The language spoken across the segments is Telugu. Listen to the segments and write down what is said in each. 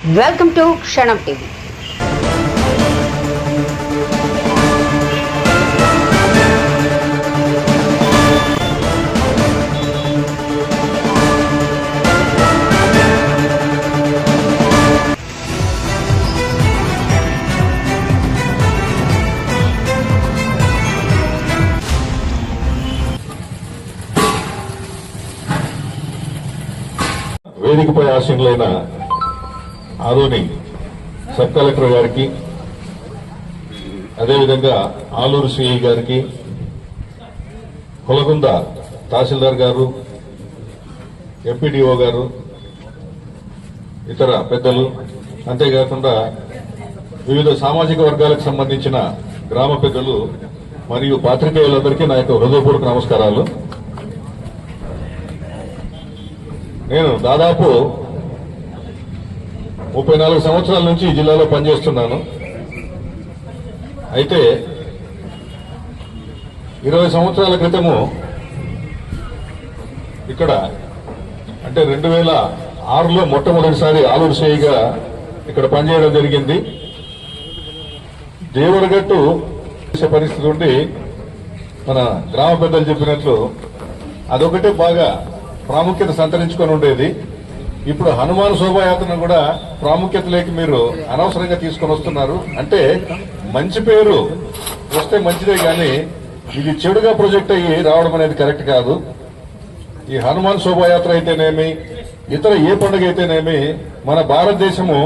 వెల్కమ్ టు క్షణం టీవీ. వేదికపై ఆశీనులైన ఆదోని సబ్ కలెక్టర్ గారికి అదేవిధంగా ఆలూరు సిఐ గారికి కులగుంద తహసీల్దార్ గారు ఎంపీడీఓ గారు ఇతర పెద్దలు అంతేకాకుండా వివిధ సామాజిక వర్గాలకు సంబంధించిన గ్రామ పెద్దలు మరియు పాత్రికేయులందరికీ నా యొక్క హృదయపూర్వక నమస్కారాలు. నేను దాదాపు ముప్పై నాలుగు సంవత్సరాల నుంచి ఈ జిల్లాలో పనిచేస్తున్నాను. అయితే ఇరవై సంవత్సరాల క్రితము ఇక్కడ అంటే రెండు వేల ఆరులో మొట్టమొదటిసారి ఆలూరు సేయిగా ఇక్కడ పనిచేయడం జరిగింది. దేవరగట్టు చేసే పరిస్థితి ఉండి మన గ్రామ పెద్దలు చెప్పినట్లు అదొకటే బాగా ప్రాముఖ్యత సంతరించుకొని ఉండేది. ఇప్పుడు హనుమాన్ శోభాయాత్రను కూడా ప్రాముఖ్యత లేక మీరు అనవసరంగా తీసుకొని వస్తున్నారు. అంటే మంచి పేరు వస్తే మంచిదే కానీ ఇది చెడుగా ప్రొజెక్ట్ అయ్యి రావడం అనేది కరెక్ట్ కాదు. ఈ హనుమాన్ శోభాయాత్ర అయితేనేమి ఇతర ఏ పండుగ అయితేనేమి మన భారతదేశము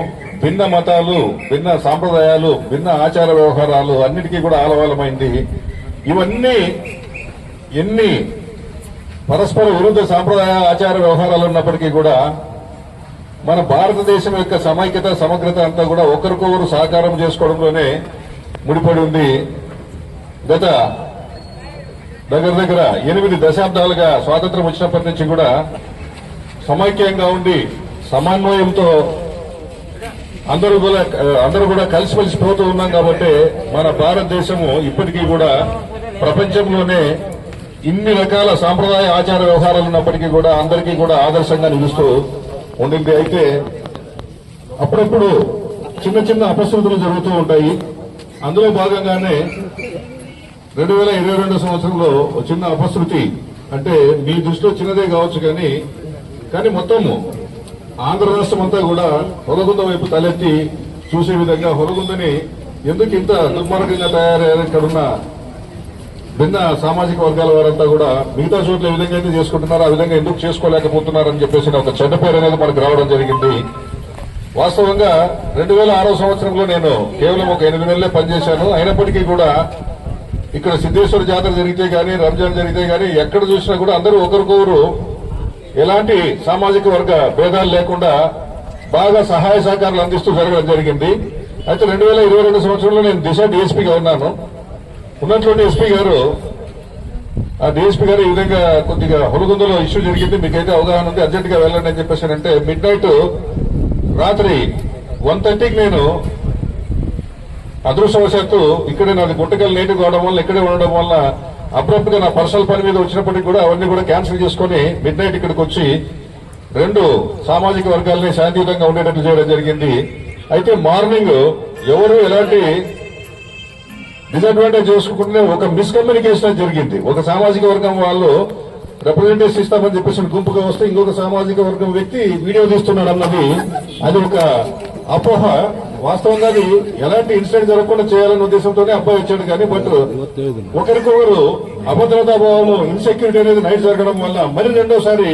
భిన్న మతాలు భిన్న సాంప్రదాయాలు భిన్న ఆచార వ్యవహారాలు అన్నిటికీ కూడా ఆలవాలమైంది. ఇవన్నీ ఎన్ని పరస్పర విరుద్ధ సాంప్రదాయ ఆచార వ్యవహారాలు ఉన్నప్పటికీ కూడా మన భారతదేశం యొక్క సమైక్యత సమగ్రత అంతా కూడా ఒకరికొకరు సహకారం చేసుకోవడంలోనే ముడిపడి ఉంది. గత దగ్గర దగ్గర ఎనిమిది దశాబ్దాలుగా స్వాతంత్రం వచ్చినప్పటి నుంచి కూడా సమైక్యంగా ఉండి సమన్వయంతో అందరూ కూడా అందరూ కూడా కలిసిమెలిసి పోతూ ఉన్నాం కాబట్టి మన భారతదేశము ఇప్పటికీ కూడా ప్రపంచంలోనే ఇన్ని రకాల సాంప్రదాయ ఆచార వ్యవహారాలు ఉన్నప్పటికీ కూడా అందరికీ కూడా ఆదర్శంగా నిలుస్తూ ఉండింది. అయితే అప్పుడప్పుడు చిన్న చిన్న అపశృతులు జరుగుతూ ఉంటాయి. అందులో భాగంగానే రెండు వేల ఇరవై రెండు సంవత్సరంలో చిన్న అపశృతి అంటే మీ దృష్టిలో చిన్నదే కావచ్చు కానీ కానీ మొత్తము ఆంధ్ర రాష్ట్రం అంతా కూడా హొలగుంద వైపు తలెత్తి చూసే విధంగా హొలగుందని ఎందుకు ఇంత దుర్మార్గంగా తయారయ్యారు? ఇక్కడున్న భిన్న సామాజిక వర్గాల వారంతా కూడా మిగతా చోట్ల ఏ విధంగా అయితే చేసుకుంటున్నారో ఆ విధంగా ఎందుకు చేసుకోలేకపోతున్నారని చెప్పేసి ఒక చెడ్డ పేరు అనేది మనకు రావడం జరిగింది. వాస్తవంగా రెండు వేల ఆరో సంవత్సరంలో నేను కేవలం ఒక ఎనిమిది నెలలే పనిచేశాను. అయినప్పటికీ కూడా ఇక్కడ సిద్ధేశ్వర జాతర జరిగితే గానీ రంజాన్ జరిగితే గానీ ఎక్కడ చూసినా కూడా అందరూ ఒకరికొకరు ఎలాంటి సామాజిక వర్గ భేదాలు లేకుండా బాగా సహాయ సహకారాలు అందిస్తూ జరగడం జరిగింది. అయితే రెండు వేల ఇరవై రెండు సంవత్సరంలో నేను దిశ డీఎస్పీగా ఉన్నాను. ఉన్నటువంటి ఎస్పీ గారు ఆ డిఎస్పీ గారు ఈ విధంగా కొద్దిగా హొలగుందలో ఇష్యూ జరిగింది. మీకైతే అవగాహన ఉంది. అర్జెంట్గా వెళ్ళండి అని చెప్పేసి అంటే మిడ్ నైట్ రాత్రి వన్ థర్టీకి నేను అదృష్టవశాత్తు ఇక్కడే నాది గుంటకల్ నేటివ్ కావడం వల్ల ఇక్కడే ఉండడం వల్ల అబ్రప్ట్గా నా పర్సనల్ పని మీద వచ్చినప్పటికీ కూడా అవన్నీ కూడా క్యాన్సిల్ చేసుకుని మిడ్ నైట్ ఇక్కడికి వచ్చి రెండు సామాజిక వర్గాలని శాంతియుతంగా ఉండేటట్లు చేయడం జరిగింది. అయితే మార్నింగ్ ఎవరు ఎలాంటి డిసడ్వాంటేజ్ చేసుకుంటే ఒక మిస్కమ్యూనికేషన్ జరిగింది. ఒక సామాజిక వర్గం వాళ్ళు రిప్రజెంటేషన్ ఇస్తామని చెప్పేసి గుంపుగా వస్తే ఇంకొక సామాజిక వర్గం వ్యక్తి వీడియో తీస్తున్నాడు అన్నది అది ఒక అపోహ. వాస్తవంగా అది ఎలాంటి ఇన్సిడెంట్ జరగకుండా చేయాలనే ఉద్దేశంతోనే అబ్బాయి వచ్చాడు కానీ బట్ ఒకరికొకరు అభద్రతా భావము ఇన్సెక్యూరిటీ అనేది నైట్ జరగడం వల్ల మరి రెండోసారి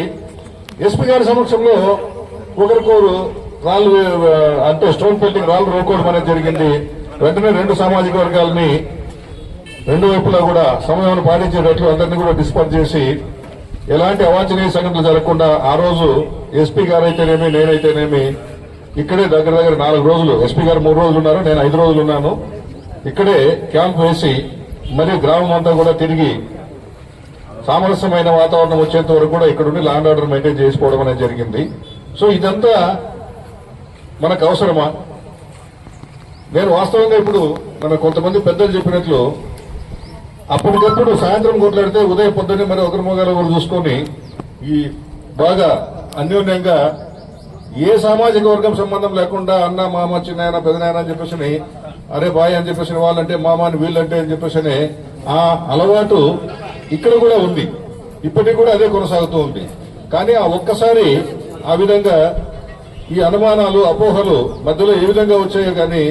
ఎస్పీ గారి సమక్షంలో ఒకరికొకరు రాళ్ళు అంటే స్టోన్ పెల్టింగ్ రాళ్ళు రోకోవడం అనేది జరిగింది. వెంటనే రెండు సామాజిక వర్గాలని రెండు వైపులా కూడా సమయాన్ని పాటించేటట్లు అందరినీ కూడా డిస్పర్స్ చేసి ఎలాంటి అవాంఛనీయ సంఘటనలు జరగకుండా ఆ రోజు ఎస్పీ గారు అయితేనేమి నేనైతేనేమి ఇక్కడే దగ్గర దగ్గర నాలుగు రోజులు ఎస్పీ గారు మూడు రోజులు ఉన్నారు నేను ఐదు రోజులు ఉన్నాను ఇక్కడే క్యాంప్ వేసి మరియు గ్రామం అంతా కూడా తిరిగి సామరస్యమైన వాతావరణం వచ్చేంత వరకు కూడా ఇక్కడుండి land law and order maintain చేసుకోవడం అనేది జరిగింది. సో ఇదంతా మనకు అవసరమా? నేను వాస్తవంగా ఇప్పుడు మన కొంతమంది పెద్దలు చెప్పినట్లు అప్పటికప్పుడు సాయంత్రం కొట్లాడితే ఉదయం పొద్దున్నే మరి ఒకరి మొగాలు ఒకరు చూసుకొని ఈ బాగా అన్యోన్యంగా ఏ సామాజిక వర్గం సంబంధం లేకుండా అన్న మామ చిన్నాయన పెదనాయన అని చెప్పేసి అరే బాయ్ అని చెప్పేసి వాళ్ళంటే మామ అని వీళ్ళంటే అని చెప్పేసి ఆ అలవాటు ఇక్కడ కూడా ఉంది. ఇప్పటికి కూడా అదే కొనసాగుతూ ఉంది. కానీ ఆ ఒక్కసారి ఆ విధంగా ఈ అనుమానాలు అపోహలు మధ్యలో ఏ విధంగా వచ్చాయో కానీ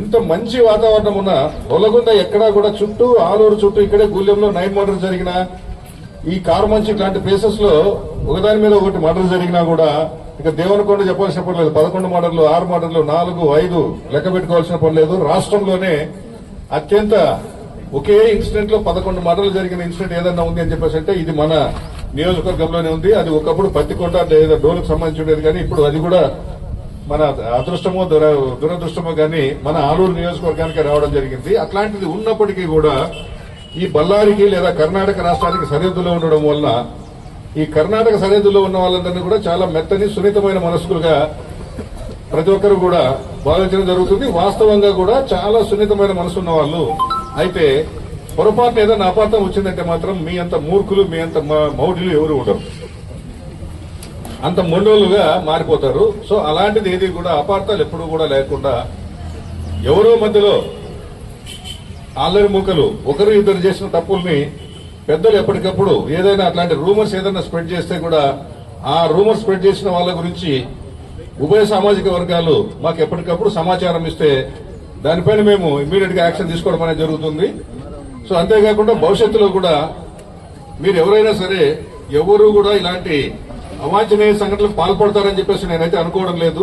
ఇంత మంచి వాతావరణం ఉన్న ఒలగుంద ఎక్కడా కూడా చుట్టూ ఆలూరు చుట్టూ ఇక్కడే గూలెంలో నైన్ మర్డర్ జరిగిన ఈ కారుమంచి ఇట్లాంటి ప్లేసెస్లో ఒకదాని మీద ఒకటి మర్డర్ జరిగినా కూడా ఇక దేవనకొండ చెప్పాల్సిన పని లేదు. పదకొండు మర్డర్లు ఆరు మర్డర్లు నాలుగు ఐదు లెక్క పెట్టుకోవాల్సిన పని లేదు. రాష్ట్రంలోనే అత్యంత ఒకే ఇన్సిడెంట్లో పదకొండు మర్డర్లు జరిగిన ఇన్సిడెంట్ ఏదన్నా ఉంది అని చెప్పేసి అంటే ఇది మన నియోజకవర్గంలోనే ఉంది. అది ఒకప్పుడు పత్తికొండ లేదా డోలుకు సంబంధించి ఉండేది కానీ ఇప్పుడు అది కూడా మన అదృష్టమో దుర దురదృష్టమో కానీ మన ఆలూరు నియోజకవర్గానికి రావడం జరిగింది. అట్లాంటిది ఉన్నప్పటికీ కూడా ఈ బళ్ళారికి లేదా కర్ణాటక రాష్ట్రానికి సరిహద్దులో ఉండడం వల్ల ఈ కర్ణాటక సరిహద్దులో ఉన్న వాళ్ళందరినీ కూడా చాలా మెత్తని సున్నితమైన మనస్కులుగా ప్రతి ఒక్కరు కూడా భావించడం జరుగుతుంది. వాస్తవంగా కూడా చాలా సున్నితమైన మనసు ఉన్న వాళ్ళు అయితే పొరపాటున ఏదైనా అపార్థం వచ్చిందంటే మాత్రం మీ అంత మూర్ఖులు మీ అంత మౌఢ్యులు ఎవరు ఉండరు. అంత మొండోలుగా మారిపోతారు. సో అలాంటిది ఏది కూడా అపార్థాలు ఎప్పుడూ కూడా లేకుండా ఎవరో మధ్యలో అల్లరి మూకలు ఒకరు ఇద్దరు చేసిన తప్పుల్ని పెద్దలు ఎప్పటికప్పుడు ఏదైనా అట్లాంటి రూమర్స్ ఏదైనా స్ప్రెడ్ చేస్తే కూడా ఆ రూమర్స్ స్ప్రెడ్ చేసిన వాళ్ళ గురించి ఉభయ సామాజిక వర్గాలు మాకు ఎప్పటికప్పుడు సమాచారం ఇస్తే దానిపైన మేము ఇమీడియట్గా యాక్షన్ తీసుకోవడం అనేది జరుగుతుంది. సో అంతేకాకుండా భవిష్యత్తులో కూడా మీరు ఎవరైనా సరే ఎవరు కూడా ఇలాంటి అవాంఛనీయ సంఘటనలకు పాల్పడతారని చెప్పేసి నేనైతే అనుకోవడం లేదు.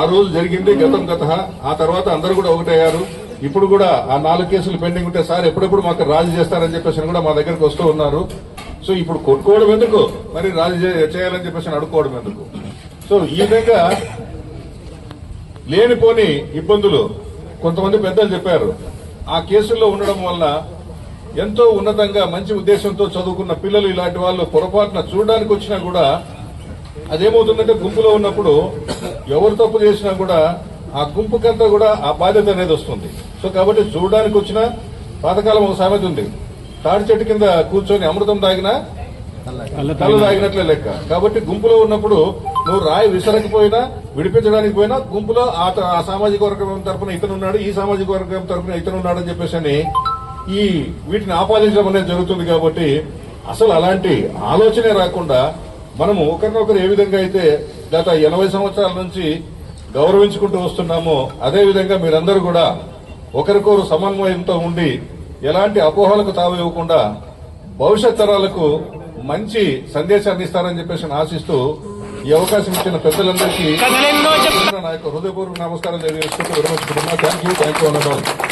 ఆ రోజు జరిగింది గతం గత. ఆ తర్వాత అందరూ కూడా ఒకటయ్యారు. ఇప్పుడు కూడా ఆ నాలుగు కేసులు పెండింగ్ ఉంటే సార్ ఎప్పుడెప్పుడు మాకు రాజీ చేస్తారని చెప్పేసి కూడా మా దగ్గరకు వస్తూ ఉన్నారు. సో ఇప్పుడు కొట్టుకోవడం ఎందుకు? మరి రాజీ చేయాలని చెప్పేసి అడుక్కోవడం ఎందుకు? సో ఈ విధంగా లేనిపోని ఇబ్బందులు కొంతమంది పెద్దలు చెప్పారు. ఆ కేసుల్లో ఉండడం వల్ల ఎంతో ఉన్నతంగా మంచి ఉద్దేశంతో చదువుకున్న పిల్లలు ఇలాంటి వాళ్ళు పొరపాటున చూడడానికి వచ్చినా కూడా అదేమవుతుందంటే గుంపులో ఉన్నప్పుడు ఎవరు తప్పు చేసినా కూడా ఆ గుంపుకంతా కూడా ఆ బాధ్యత అనేది వస్తుంది. సో కాబట్టి చూడడానికి వచ్చిన పాతకాలం ఒక సామెత ఉంది. తాడి చెట్టు కింద కూర్చొని అమృతం తాగినా కళ్ళు తాగినట్లే లెక్క. కాబట్టి గుంపులో ఉన్నప్పుడు నువ్వు రాయి విసరకపోయినా విడిపించడానికి పోయినా గుంపులో ఆ త- సామాజిక వర్గం తరపున ఇతను ఉన్నాడు ఈ సామాజిక వర్గం తరపున ఇతను ఉన్నాడు అని చెప్పేసి అని ఈ వీటిని ఆపాదించడం అనేది జరుగుతుంది కాబట్టి అసలు అలాంటి ఆలోచనే రాకుండా మనము ఒకరినొకరు ఏ విధంగా అయితే గత ఎనభై సంవత్సరాల నుంచి గౌరవించుకుంటూ వస్తున్నామో అదే విధంగా మీరందరూ కూడా ఒకరికొకరు సమన్వయంతో ఉండి ఎలాంటి అపోహలకు తావు ఇవ్వకుండా భవిష్యత్ తరాలకు మంచి సందేశాన్ని ఇస్తారని చెప్పేసి ఆశిస్తూ ఈ అవకాశం ఇచ్చిన పెద్దలందరికీ నా యొక్క హృదయపూర్వక నమస్కారం తెలియజేసుకుంటూ విరమించుకుంటున్నా. Thank you thank you